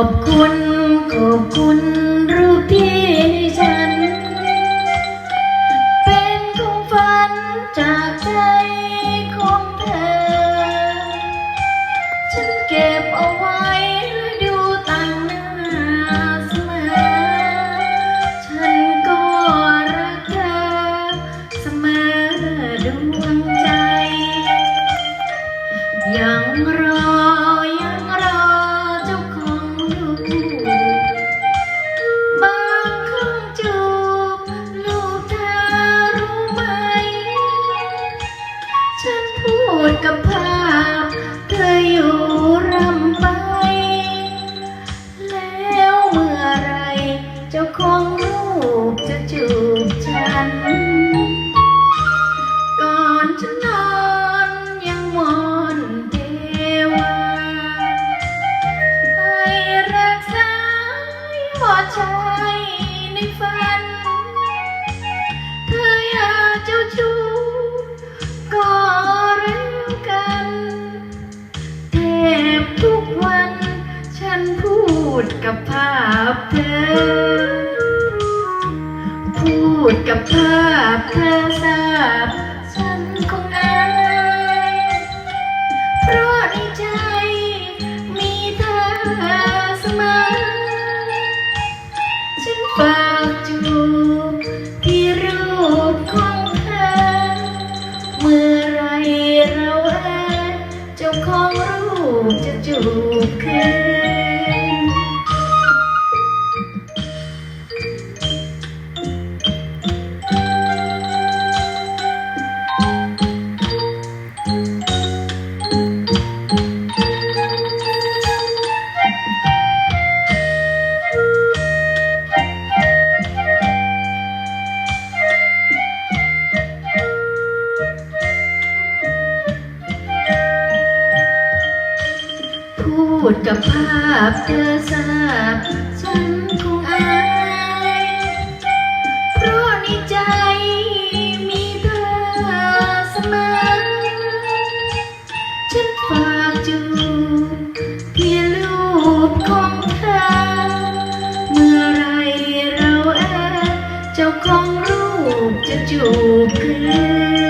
อบคุณ กับภาพเธออยู่รำไป แล้วเมื่อไรเจ้าของรูปจะจูบฉัน ก่อนฉันนอนยังมอนเทวาให้รักษาว่าชายในฝัน ทุกวัน ฉันพูดกับภาพเธอ พูดกับภาพเธอทราบ จะจูบคืน ดกับภาพเธอทราบฉันคงอายเพราะในใจมีเธอเสมอฉันฝากจูบที่รูปของเธอ เมื่อไรเราเองเจ้าของรูปจะจูบคืน